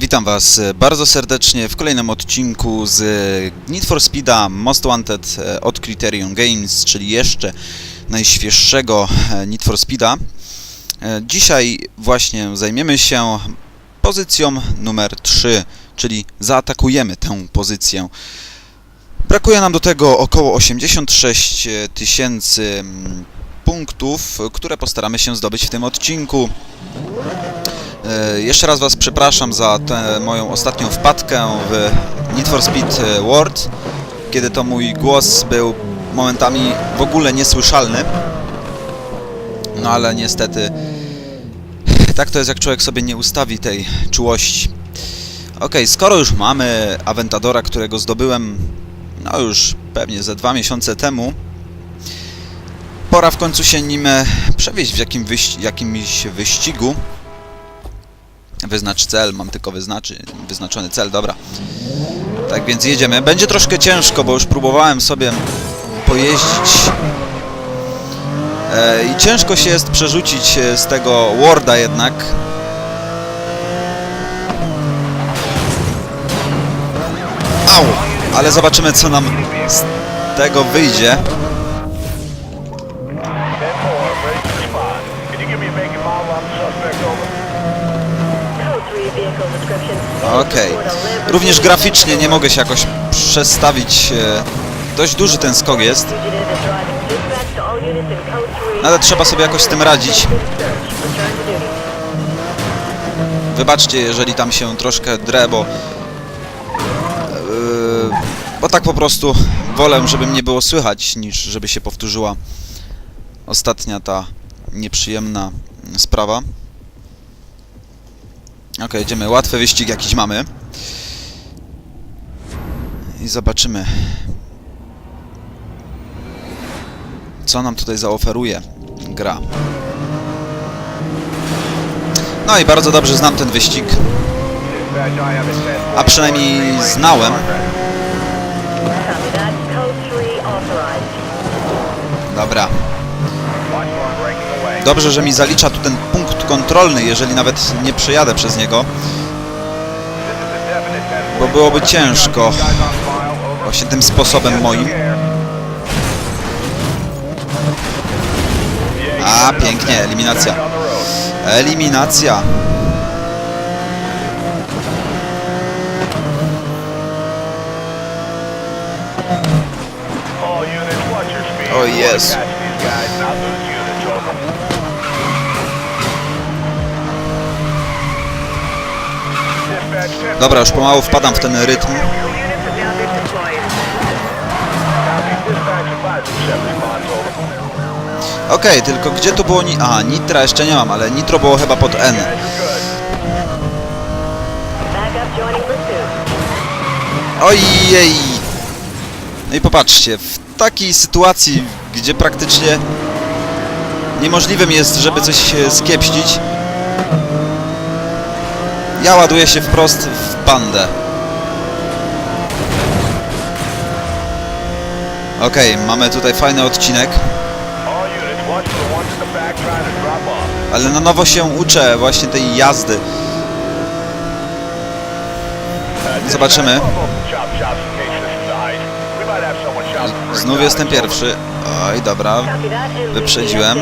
Witam Was bardzo serdecznie w kolejnym odcinku z Need for Speeda Most Wanted e, od Criterion Games, czyli jeszcze najświeższego e, Need for Speeda. E, Dzisiaj właśnie zajmiemy się pozycją numer 3, czyli zaatakujemy tę pozycję. Brakuje nam do tego około 86 tysięcy mm, punktów, które postaramy się zdobyć w tym odcinku. E, Jeszcze raz Was przepraszam za tę moją ostatnią wpadkę w Need for Speed e, World, kiedy to mój głos był momentami w ogóle niesłyszalny. No ale niestety tak to jest, jak człowiek sobie nie ustawi tej czułości. Ok, skoro już mamy Aventadora, którego zdobyłem no już pewnie ze dwa miesiące temu, pora w końcu się nim e, przewieźć w jakim wyś- jakimś wyścigu. Wyznacz cel, mam tylko wyznaczy, wyznaczony cel, dobra. Tak więc jedziemy. Będzie troszkę ciężko, bo już próbowałem sobie pojeździć. E, I ciężko się jest przerzucić e, z tego Worda jednak. Au! Ale zobaczymy co nam z tego wyjdzie. Okej. Również graficznie nie mogę się jakoś przestawić. e, Dość duży ten skok jest. No ale trzeba sobie jakoś z tym radzić. Wybaczcie, jeżeli tam się troszkę drę, bo... Yy, bo tak po prostu wolę, żeby mnie było słychać, niż żeby się powtórzyła ostatnia ta nieprzyjemna sprawa. Ok, jedziemy. Łatwy wyścig jakiś mamy. I zobaczymy. Co nam tutaj zaoferuje gra. No i bardzo dobrze znam ten wyścig. A 10-4. A przynajmniej znałem. Dobra. Dobrze, że mi zalicza tu ten punkt kontrolny, jeżeli nawet nie przejadę przez niego. This is a definite 10-4. Bo byłoby ciężko. Właśnie tym sposobem moim. A, pięknie, eliminacja. Eliminacja. All units, Dobra, już pomału wpadam w ten rytm. Okej, tylko gdzie tu było ni... A, nitra jeszcze nie mam, ale nitro było chyba pod N. Ojej! No i popatrzcie, w takiej sytuacji, gdzie praktycznie niemożliwym jest, żeby coś e, skiepścić, ja ładuję się wprost w bandę. Okej, mamy tutaj fajny odcinek, ale na nowo się uczę właśnie tej jazdy. Zobaczymy. Znów jestem pierwszy. Oj, dobra. Wyprzedziłem.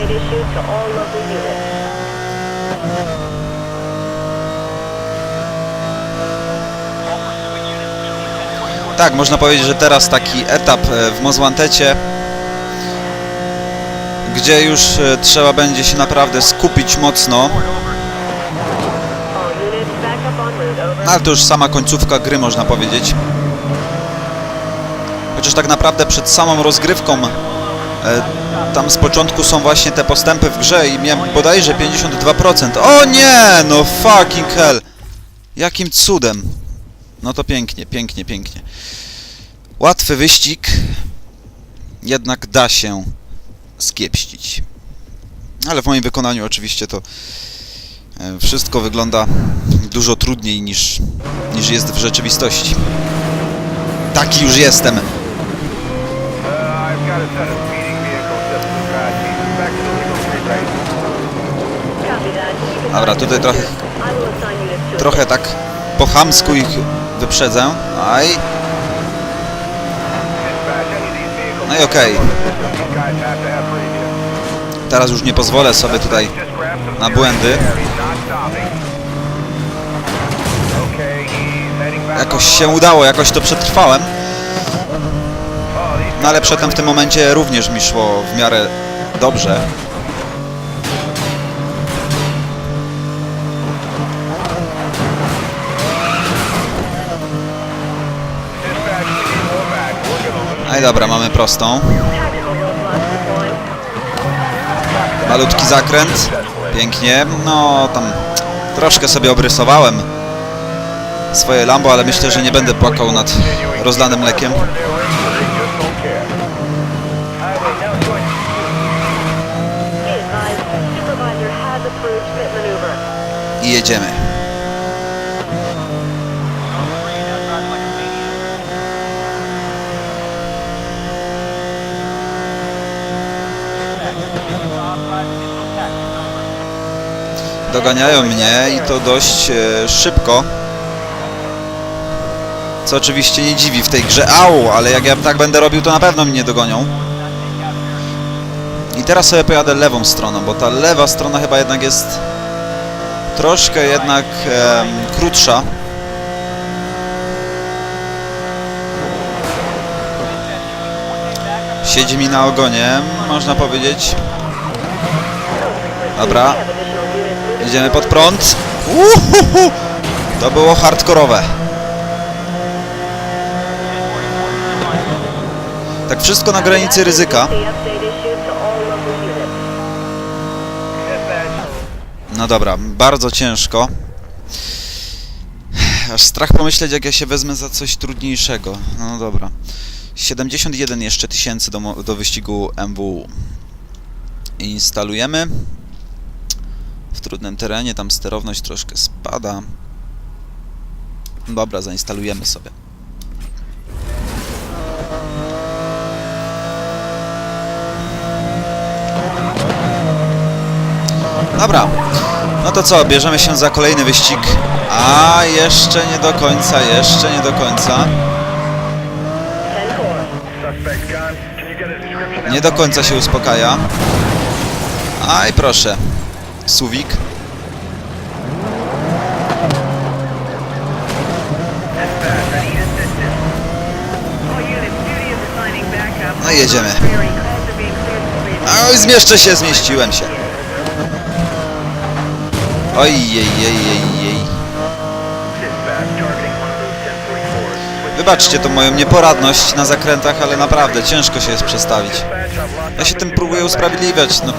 Tak, można powiedzieć, że teraz taki etap e, w Mozłantecie, gdzie już e, trzeba będzie się naprawdę skupić mocno. No, ale to już sama końcówka gry, można powiedzieć. Chociaż tak naprawdę przed samą rozgrywką e, tam z początku są właśnie te postępy w grze i miałem bodajże 52%. O nie! No fucking hell! Jakim cudem! No to pięknie, pięknie, pięknie. Łatwy wyścig, jednak da się skiepścić. Ale w moim wykonaniu oczywiście to e, wszystko wygląda dużo trudniej niż, niż jest w rzeczywistości. Taki już jestem. Dobra, tutaj trochę, trochę tak po chamsku ich wyprzedzę. Aj, No i okej. previous. teraz już nie pozwolę sobie tutaj na błędy. Okay, Jakoś się udało, jakoś to przetrwałem. No ale przedtem w tym momencie również mi szło w miarę dobrze. I dobra, mamy prostą. Malutki zakręt. Pięknie. No tam troszkę sobie obrysowałem swoje Lambo, ale myślę, że nie będę płakał nad rozlanym mlekiem. They just Doganiają mnie i to dość e, szybko. Co oczywiście nie dziwi w tej grze. Au, ale jak ja tak będę robił, to na pewno mnie dogonią. I teraz sobie pojadę lewą stroną, bo ta lewa strona chyba jednak jest troszkę jednak krótsza. Siedzi mi na ogonie, można powiedzieć. Dobra, Jedziemy pod prąd. Uhuhu! To było hardkorowe. Tak wszystko na granicy ryzyka. No dobra, bardzo ciężko. Aż strach pomyśleć, jak ja się wezmę za coś trudniejszego. No dobra. 71 jeszcze tysięcy do, do wyścigu MW. Instalujemy. W trudnym terenie, tam sterowność troszkę spada. Dobra, zainstalujemy sobie. Dobra, no to co, bierzemy się za kolejny wyścig. A jeszcze nie do końca, jeszcze nie do końca. 10-4. suspect gun. Can you get a description? Nie do końca się uspokaja. Aj, proszę. Suwik. No jedziemy. Oj, zmieszczę się, zmieściłem się. Oj, jej, jej, jej, jej. Dispatch, targeting one of those 1044s. Wybaczcie tą moją nieporadność na zakrętach, ale naprawdę ciężko się jest przestawić. Ja się tym próbuję usprawiedliwiać, no.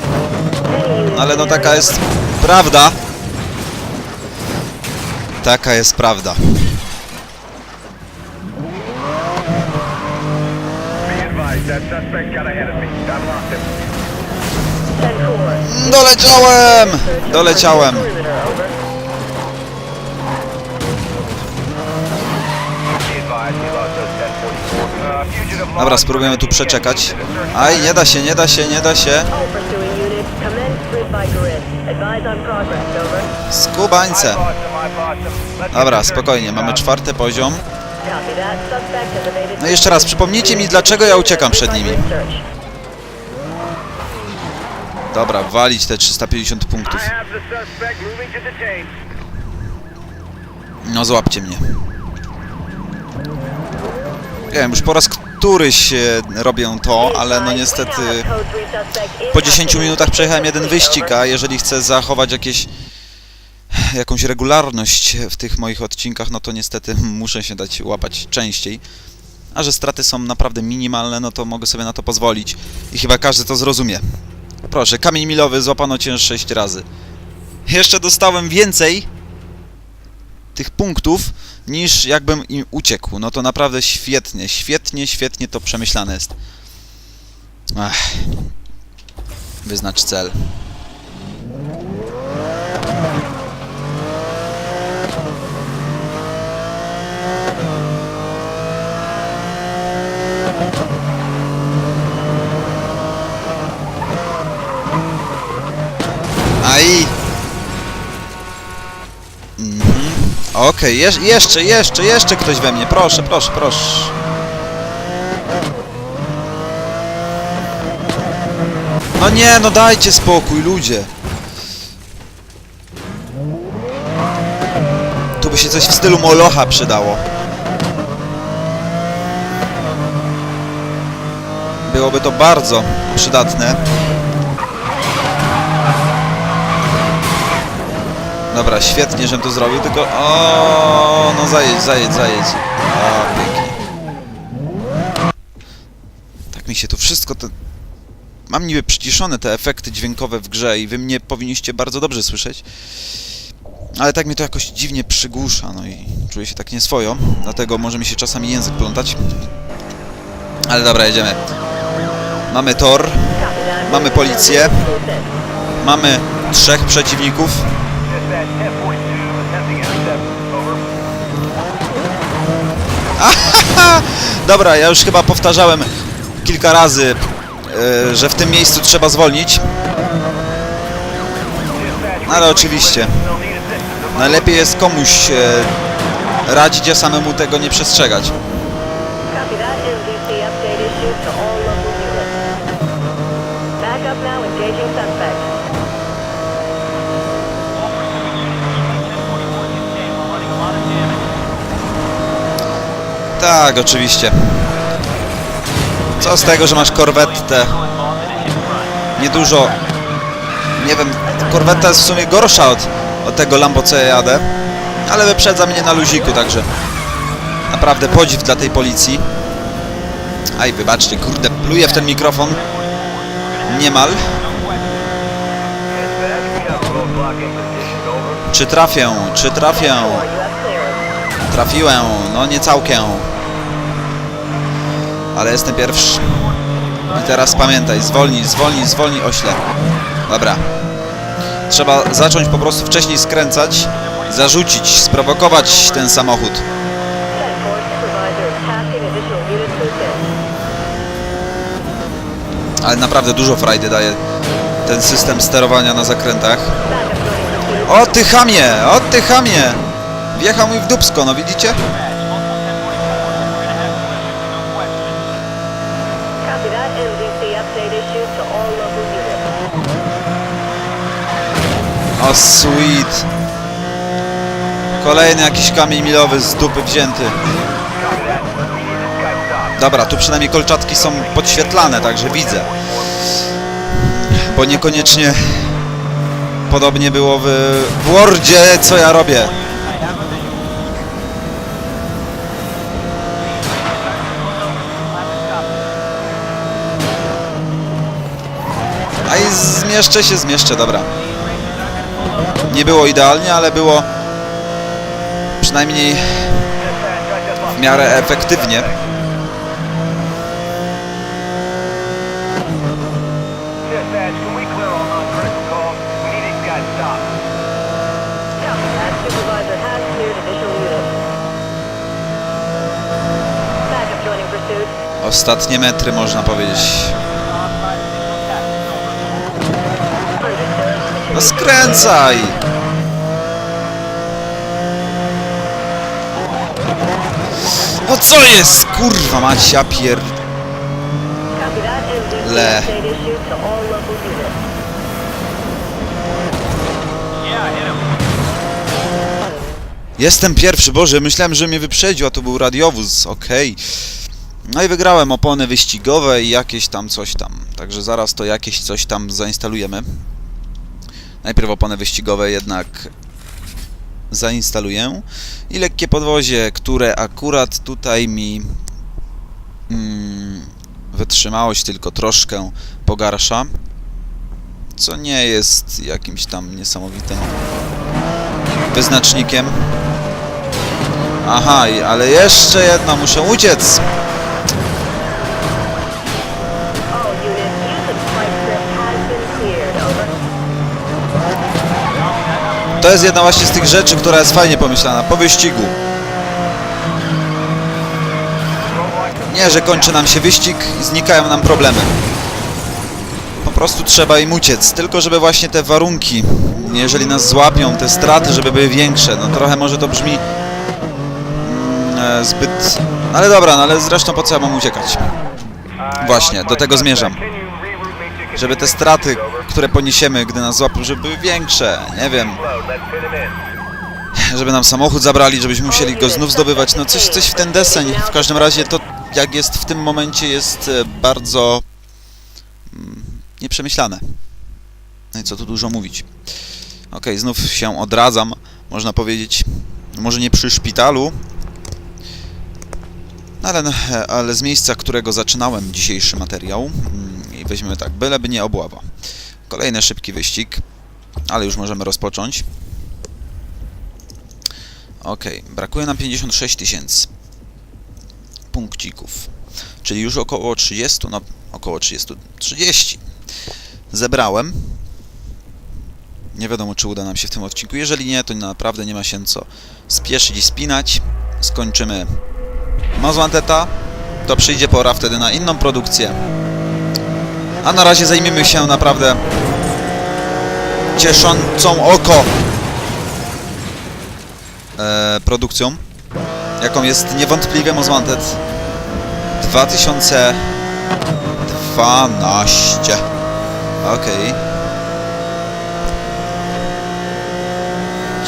Ale no taka jest prawda. Taka jest prawda. Be advised, that suspect got ahead of me. I've lost him. 10-4. Doleciałem! Doleciałem. Perimeter, over. Be advised, he lost those 1044. Fugitive Dobra, spróbujemy tu przeczekać. Aj, nie da się, nie da się, nie da się. Skubańce. Dobra, spokojnie, 13 mamy czwarty poziom. No jeszcze raz, przypomnijcie mi, dlaczego ja uciekam przed nimi. Dobra, walić te 350 I punktów. No złapcie mnie. Nie wiem, już po raz któryś robię to, ale no niestety po 10 minutach przejechałem jeden wyścig, a jeżeli chcę zachować jakieś jakąś regularność w tych moich odcinkach, no to niestety muszę się dać łapać częściej. A że straty są naprawdę minimalne, no to mogę sobie na to pozwolić. I chyba każdy to zrozumie. Proszę, kamień milowy złapano cię 6 razy. Jeszcze dostałem więcej tych punktów niż jakbym im uciekł. No to naprawdę świetnie, świetnie, świetnie to przemyślane jest. Wyznacz cel. Aj! Mm. Okej, jeż- jeszcze, jeszcze, jeszcze ktoś we mnie. Proszę, proszę, proszę. No nie, no dajcie spokój, ludzie. Tu by się coś w stylu Molocha przydało. Byłoby to bardzo przydatne. Dobra, świetnie, żem to zrobił, tylko... O, no zajedź, zajedź, zajedź. O, pięknie. Tak mi się to wszystko... Te... Mam niby przyciszone te efekty dźwiękowe w grze i wy mnie powinniście bardzo dobrze słyszeć. Ale tak mnie to jakoś dziwnie przygłusza, no i czuję się tak nieswojo, dlatego może mi się czasami język plątać. Ale dobra, jedziemy. Mamy tor. Mamy policję. mamy trzech przeciwników. Dobra, ja już chyba powtarzałem kilka razy, e, że w tym miejscu trzeba zwolnić. No ale oczywiście. Najlepiej jest komuś e, radzić, a samemu tego nie przestrzegać. Tak, oczywiście. Co z tego, że masz korwetę? Niedużo... Nie wiem, korweta jest w sumie gorsza od, od tego Lambo, co ja jadę. Ale wyprzedza mnie na luziku, także... Naprawdę podziw dla tej policji. Aj, wybaczcie, kurde, pluję w ten mikrofon. Niemal. Czy trafię? Czy trafię? Trafiłem, no nie całkiem. Ale jestem pierwszy. I teraz pamiętaj, zwolnij, zwolnij, zwolnij ośle. Dobra. Trzeba zacząć po prostu wcześniej skręcać, zarzucić, sprowokować ten samochód. Ale naprawdę dużo frajdy daje ten system sterowania na zakrętach. O ty chamie! O ty chamie! Wjechał mi w dupsko, no widzicie? O sweet. Kolejny jakiś kamień milowy z dupy wzięty. Dobra, tu przynajmniej kolczatki są podświetlane, także widzę. Bo niekoniecznie podobnie było w, w Wordzie, co ja robię. Zmieszczę się, zmieszczę, dobra. Nie było idealnie, ale było przynajmniej w miarę efektywnie. Dispatch, can we clear No skręcaj! No co jest? Kurwa mać, ja pier... Le. Jestem pierwszy, Boże, myślałem, że mnie wyprzedził, a to był radiowóz, okej. No i wygrałem opony wyścigowe i jakieś tam coś tam. Także zaraz to jakieś coś tam zainstalujemy. Najpierw opony wyścigowe jednak zainstaluję. I lekkie podwozie, które akurat tutaj mi mm, wytrzymałość tylko troszkę pogarsza. Co nie jest jakimś tam niesamowitym wyznacznikiem. Aha, ale jeszcze jedno, muszę uciec. To jest jedna właśnie z tych rzeczy, która jest fajnie pomyślana, po wyścigu. Nie, że kończy nam się wyścig i znikają nam problemy. Po prostu trzeba im uciec. Tylko żeby właśnie te warunki, jeżeli nas złapią, te straty, żeby były większe. No trochę może to brzmi mm, e, zbyt... no Ale dobra, no ale zresztą po co ja mam uciekać? Właśnie, do tego zmierzam. Żeby te straty, które poniesiemy, gdy nas złapią, żeby były większe. Nie wiem, żeby nam samochód zabrali, żebyśmy musieli go znów zdobywać. No coś, coś w ten deseń. W każdym razie to, jak jest w tym momencie, jest e, bardzo mm, nieprzemyślane. No i co tu dużo mówić. Okej, znów się odradzam, można powiedzieć. Może nie przy szpitalu, no ale, ale z miejsca, którego zaczynałem dzisiejszy materiał. Weźmiemy tak, byleby nie obława. Kolejny szybki wyścig, ale już możemy rozpocząć. Okej, brakuje nam 56 tysięcy punkcików, czyli już około 30, no około 30, 30 zebrałem. Nie wiadomo, czy uda nam się w tym odcinku. Jeżeli nie, to naprawdę nie ma się co spieszyć i spinać. Skończymy Mazłanteta, to przyjdzie pora wtedy na inną produkcję. A na razie zajmiemy się naprawdę cieszącą oko e, produkcją, jaką jest niewątpliwie Most Wanted 2012. Okej.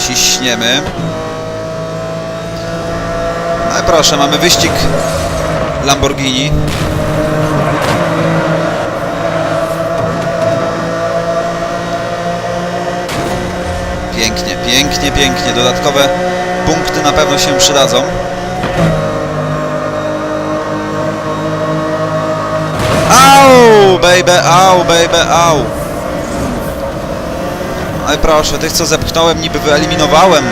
Ciśniemy. No i proszę, mamy wyścig Lamborghini. Pięknie, pięknie, pięknie. Dodatkowe punkty na pewno się przydadzą. Au, baby, au, baby, au. I proszę, tych co zepchnąłem niby wyeliminowałem.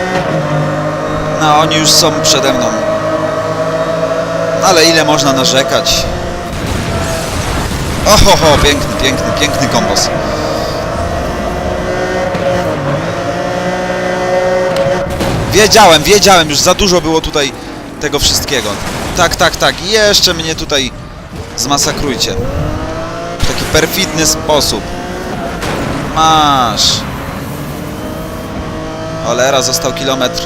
No, oni już są przede mną. Ale ile można narzekać? Ohoho, piękny, piękny, piękny kombos. Wiedziałem, wiedziałem, już za dużo było tutaj tego wszystkiego. Tak, tak, tak, jeszcze mnie tutaj zmasakrujcie. W taki perfidny sposób. Masz. Cholera, został kilometr.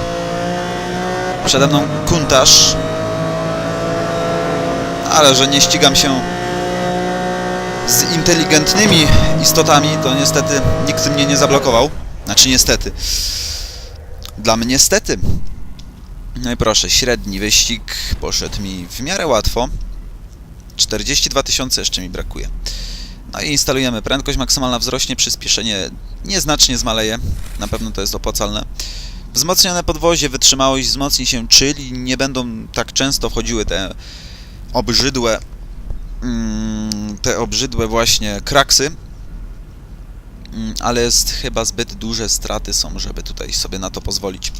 Przede mną kuntaż. Ale że nie ścigam się z inteligentnymi istotami, to niestety nikt mnie nie zablokował. Znaczy niestety. Dla mnie niestety. No i proszę, średni wyścig poszedł mi w miarę łatwo. 42 tysiące jeszcze mi brakuje. No i instalujemy prędkość maksymalna wzrośnie, przyspieszenie nieznacznie zmaleje. Na pewno to jest opłacalne. Wzmocnione podwozie, wytrzymałość wzmocni się, czyli nie będą tak często wchodziły te obrzydłe mm, te obrzydłe właśnie kraksy. Mm, Ale jest chyba zbyt duże straty są, żeby tutaj sobie na to pozwolić.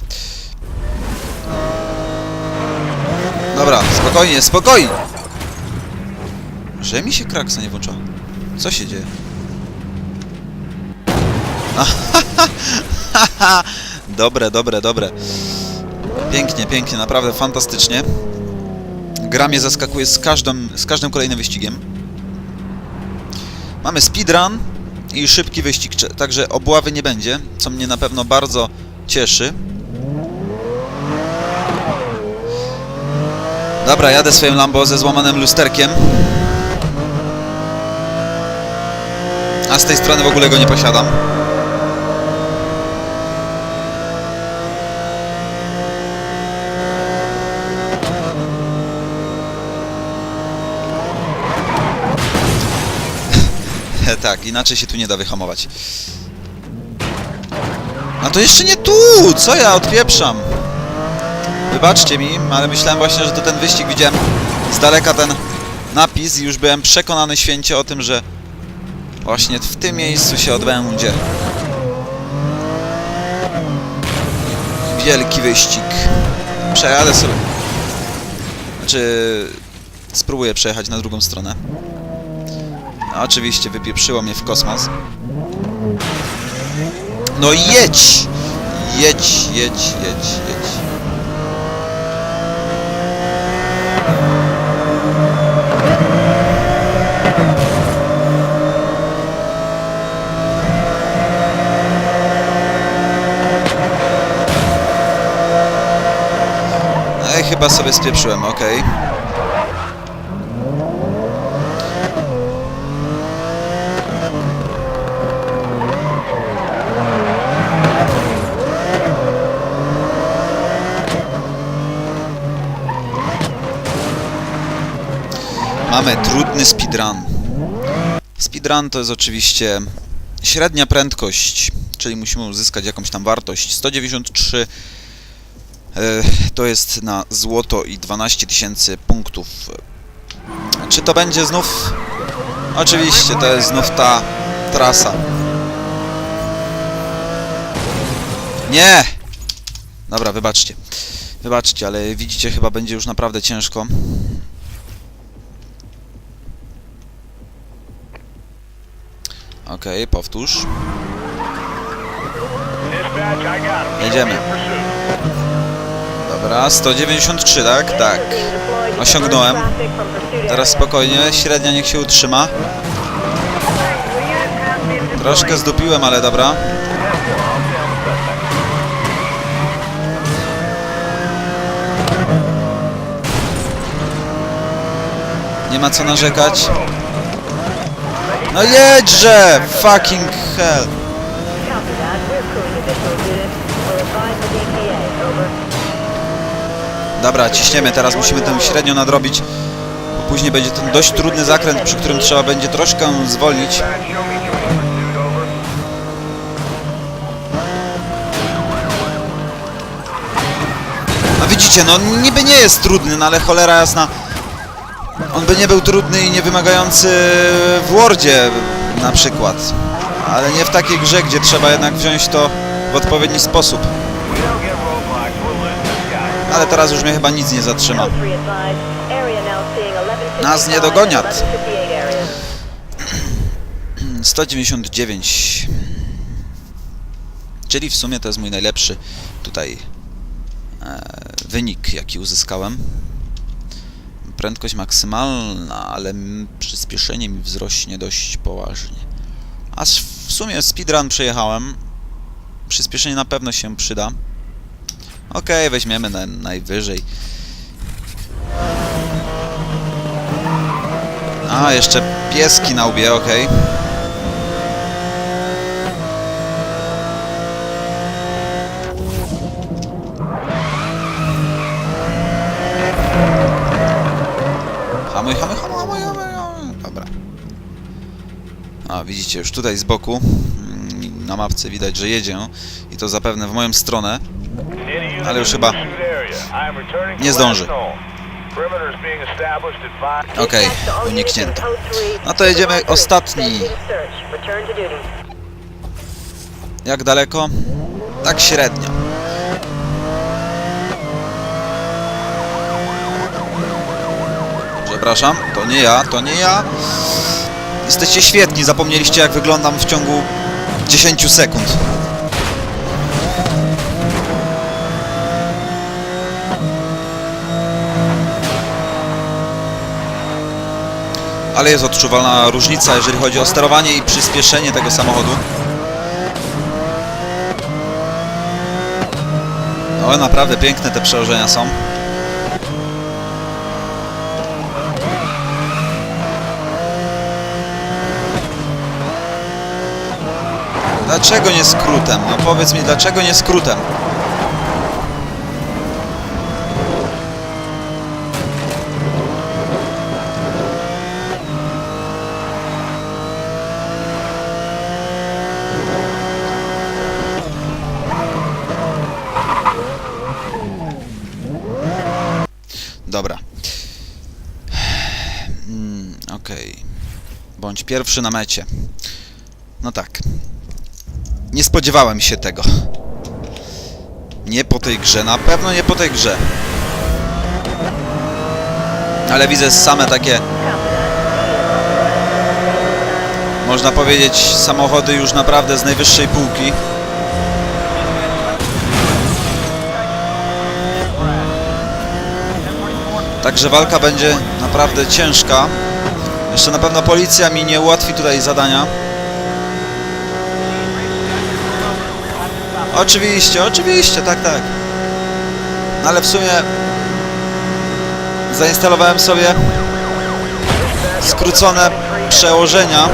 Dobra, spokojnie, spokojnie! Że mi się kraksa nie włącza. Co się dzieje? dobre, dobre, dobre. Pięknie, pięknie, naprawdę fantastycznie. Gra mnie zaskakuje z, każdym, z każdym kolejnym wyścigiem. Mamy speedrun i szybki wyścig, także obławy nie będzie, co mnie na pewno bardzo cieszy. Dobra, jadę swoim Lambo ze złamanym lusterkiem. A z tej strony w ogóle go nie posiadam. tak, inaczej się tu nie da wyhamować. A to jeszcze nie tu! Co ja odpieprzam? Wybaczcie mi, ale myślałem właśnie, że to ten wyścig widziałem z daleka ten napis i już byłem przekonany święcie o tym, że właśnie w tym miejscu się odbędzie. Wielki wyścig. Przejadę sobie. Znaczy, spróbuję przejechać na drugą stronę. Oczywiście wypieprzyło mnie w kosmos. No jedź! Jedź, jedź, jedź, jedź. No chyba sobie spieprzyłem, okej. Okay. Mamy trudny speedrun. Speedrun to jest oczywiście średnia prędkość, czyli musimy uzyskać jakąś tam wartość. 193 e, to jest na złoto i 12 tysięcy punktów. Czy to będzie znów? Oczywiście, to jest znów ta trasa. Nie! Dobra, wybaczcie. Wybaczcie, ale widzicie, chyba będzie już naprawdę ciężko. Okej, powtórz. Jedziemy. Dobra, 193, tak? Tak. Osiągnąłem. Teraz spokojnie, średnia niech się utrzyma. Troszkę zdupiłem, ale dobra. Nie ma co narzekać. No jedźże! Fucking hell! Dobra, ciśniemy, teraz musimy tę średnią nadrobić. Bo później będzie ten dość trudny zakręt, przy którym trzeba będzie troszkę zwolnić. Over. No widzicie, no niby nie jest trudny, no ale cholera jasna. On by nie był trudny i nie wymagający w Wordzie na przykład. Ale nie w takiej grze, gdzie trzeba jednak wziąć to w odpowiedni sposób. Ale teraz już mnie chyba nic nie zatrzyma. Code 3 advised. Area now seeing 1155 Nas nie dogoniat. 1158 area. 199. Czyli w sumie to jest mój najlepszy tutaj e, wynik, jaki uzyskałem. Prędkość maksymalna, ale przyspieszenie mi wzrośnie dość poważnie. A s- w sumie speedrun przejechałem. Przyspieszenie na pewno się przyda. Okej, weźmiemy na, najwyżej. A, jeszcze pieski na łbie, okej. Hamuj, hamuj. Dobra. A, widzicie, już tutaj z boku mm, na mapce widać, że jedzie i to zapewne w moją stronę. Ale już chyba nie zdąży. Okej, in uniknięto. code 3. No to jedziemy ostatni. Jak daleko? Tak średnio. Przepraszam, to nie ja, to nie ja. Jesteście świetni, zapomnieliście jak wyglądam w ciągu 10 sekund. Ale jest odczuwalna różnica, jeżeli chodzi o sterowanie i przyspieszenie tego samochodu. O, naprawdę piękne te przełożenia są. Dlaczego nie skrótem? No powiedz mi, dlaczego nie skrótem? Dobra. Mm, Okej. Bądź pierwszy na mecie. No tak. Nie spodziewałem się tego. Nie po tej grze, na pewno nie po tej grze. Ale widzę same takie, można powiedzieć, samochody już naprawdę z najwyższej półki. Także walka będzie naprawdę ciężka. Jeszcze na pewno policja mi nie ułatwi tutaj zadania. Oczywiście, oczywiście, tak, tak. No ale w sumie zainstalowałem sobie skrócone przełożenia.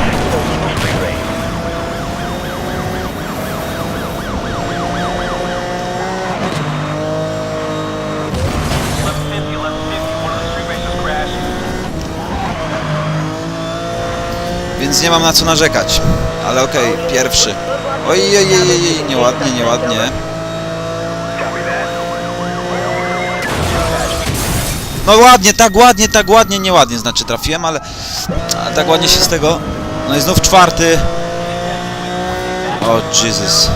Więc nie mam na co narzekać. Ale okej, pierwszy. Oj, oj, oj, oj, oj, nieładnie, nieładnie. No ładnie, tak ładnie, tak ładnie, nieładnie znaczy trafiłem, ale tak ładnie się z tego... No i znów czwarty. O Jesus.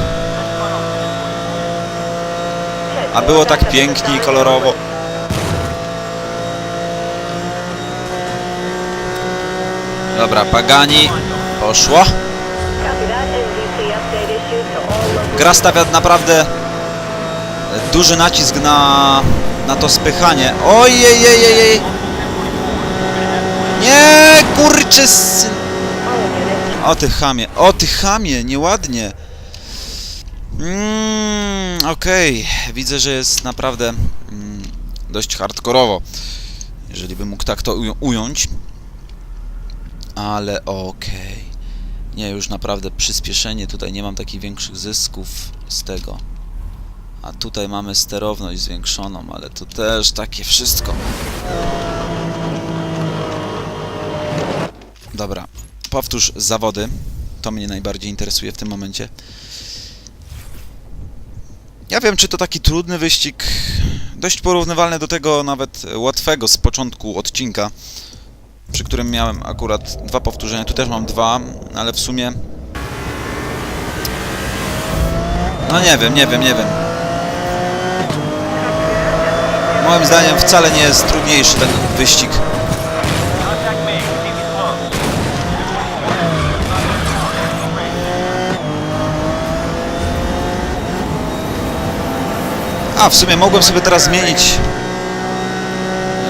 A było tak pięknie i kolorowo. Dobra, Pagani. Poszło. Gra stawia naprawdę duży nacisk na, na to spychanie. Ojej, Nie, kurczę. O ty chamie, o ty chamie, nieładnie. Mm, Okej, widzę, że jest naprawdę mm, dość hardkorowo, jeżeli bym mógł tak to ują- ująć. Ale okej. Nie, już naprawdę przyspieszenie, tutaj nie mam takich większych zysków z tego. A tutaj mamy sterowność zwiększoną, ale tu też takie wszystko. Dobra, powtórz zawody. To mnie najbardziej interesuje w tym momencie. Ja wiem, czy to taki trudny wyścig, dość porównywalny do tego nawet łatwego z początku odcinka, przy którym miałem akurat dwa powtórzenia. Tu też mam dwa, ale w sumie... No nie wiem, nie wiem, nie wiem. Moim zdaniem wcale nie jest trudniejszy ten wyścig. A, w sumie mogłem sobie teraz zmienić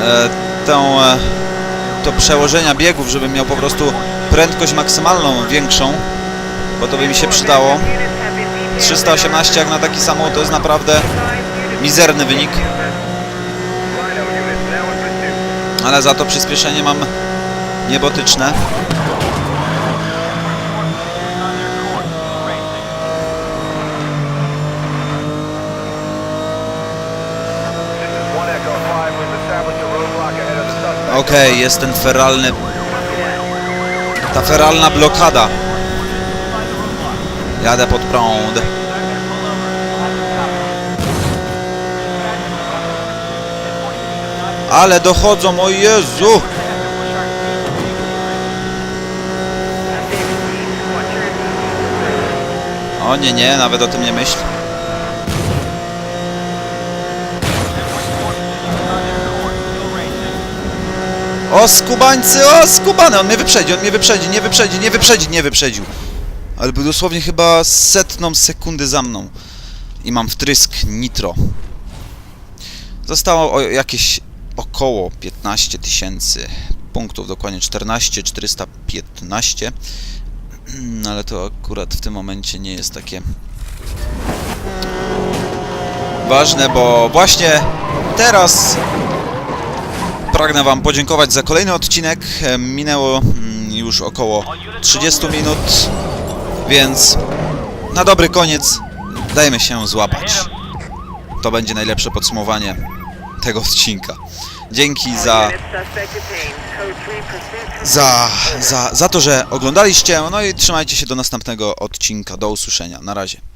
e, tą, e, to przełożenia biegów, żebym miał po prostu prędkość maksymalną większą, bo to by mi się przydało. 318 jak na taki samochód to jest naprawdę mizerny wynik, ale za to przyspieszenie mam niebotyczne. Okej, jest ten feralny... Ta feralna blokada. Jadę pod prąd. Ale dochodzą, o Jezu! O nie, nie, nawet o tym nie myśl. O skubańcy, o skubany, on mnie wyprzedzi, on mnie wyprzedzi, nie wyprzedzi, nie wyprzedzi, nie wyprzedził. Ale był dosłownie chyba setną sekundy za mną. I mam wtrysk nitro. Zostało jakieś około 15 tysięcy punktów, dokładnie 14 415. No, Ale to akurat w tym momencie nie jest takie ważne, bo właśnie teraz pragnę Wam podziękować za kolejny odcinek. E, Minęło mm, już około 30 minut, więc na dobry koniec dajmy się złapać. To będzie najlepsze podsumowanie tego odcinka. Dzięki za, za, za, za to, że oglądaliście. No i trzymajcie się do następnego odcinka. Do usłyszenia. Na razie.